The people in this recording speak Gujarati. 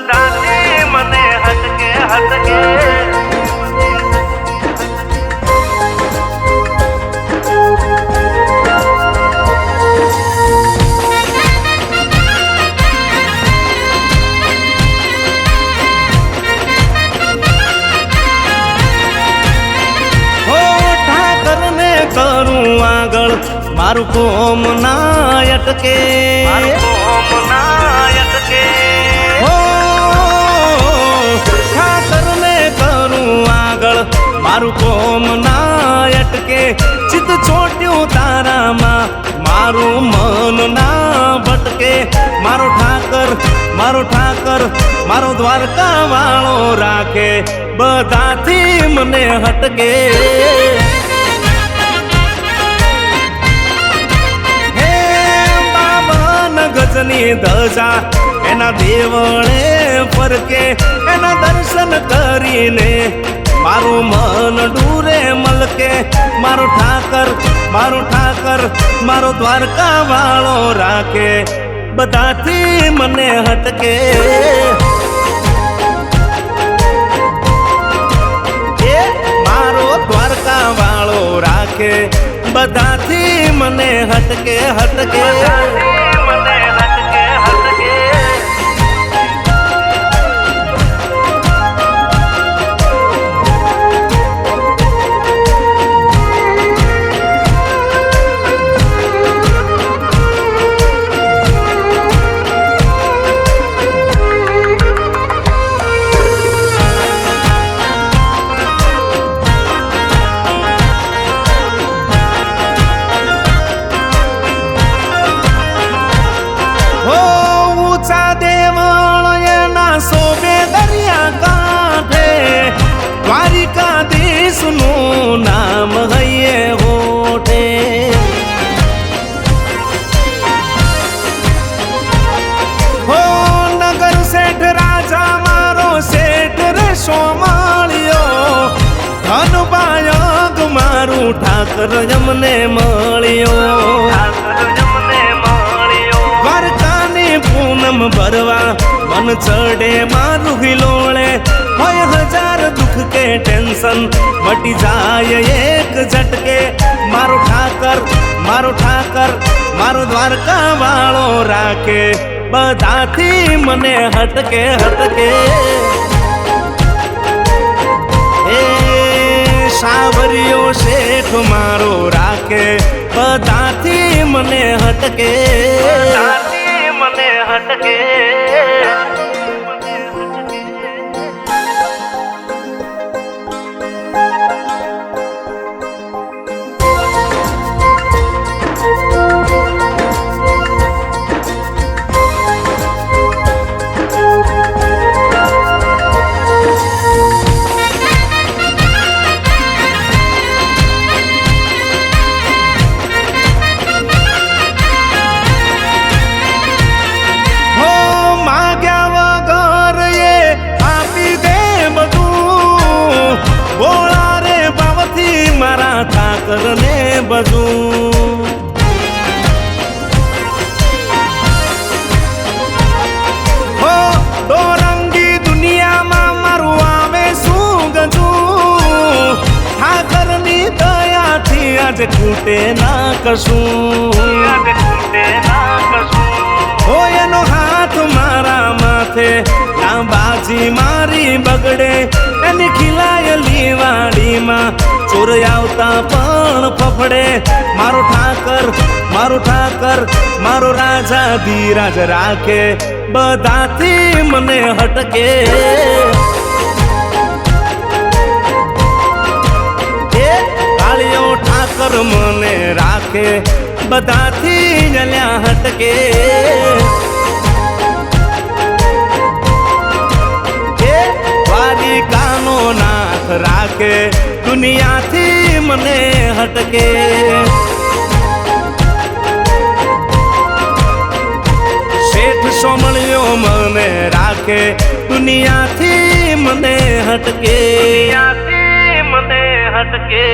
રાખે મને હટકે હટકે મારું કોમ ના અટકે મારું કોમ ના અટકે હો ઠાકરને કરું આગળ. મારું કોમ ના અટકે ચિત છોટ્યું તારામાં. મારું મન ના ભટકે. મારો ઠાકર મારો ઠાકર મારો દ્વારકા વાળો રાખે. બધાથી મને હટકે. બાબન ધજા. એના દેવળે ફરકે, એના દર્શન કરીને મારું મન ડૂરે મલકે. મારો ઠાકર મારો ઠાકર, મારો દ્વારકા વાળો રાખે. બધાથી મને હટકે. મારો દ્વારકા વાળો રાખે. બધાથી મને હટકે હટકે. હો શેઠ રાજા, મારો શેઠ રે સોમાળ્યો. બાયગ મારું ઠાકર જમને મળ્યો. દ્વારકાની પૂનમ ભરવા મન ચડે મારું હિલોળે. હોય હજાર દુઃખ કે ટેન્શન, મટી જાય એક ઝટકે. મારો ઠાકર, મારો દ્વારકા વાળો રાખે. બધાથી મને હટકે હટકે. એ સાવરિયો શેઠ મારો રાખે. બધાથી મને હટકે. મને હટકે. મારા ઠાકર ને બધું હો દુનિયામાં મારું આવે શું ગજું ઠાકરની દયાથી આજે છૂટે ના કશું હો એનો હાથ મારા માથે ના બાજી મારી બગડે એની ખીલાયેલી વાડીમાં ચોર આવતા પણ ફફડે. મારો ઠાકર મારો ઠાકર, મારો રાજા ધીરાજ રાખે. બધાથી મને હટકે. કાળિયો ઠાકર મને રાખે. બધાથી જલ્યા હટકે. એ કાનો નાથ રાખે. દુનિયાથી મને હટકે. શેઠ સોમળિયો મને રાખે દુનિયાથી મને હટકે. મને હટકે.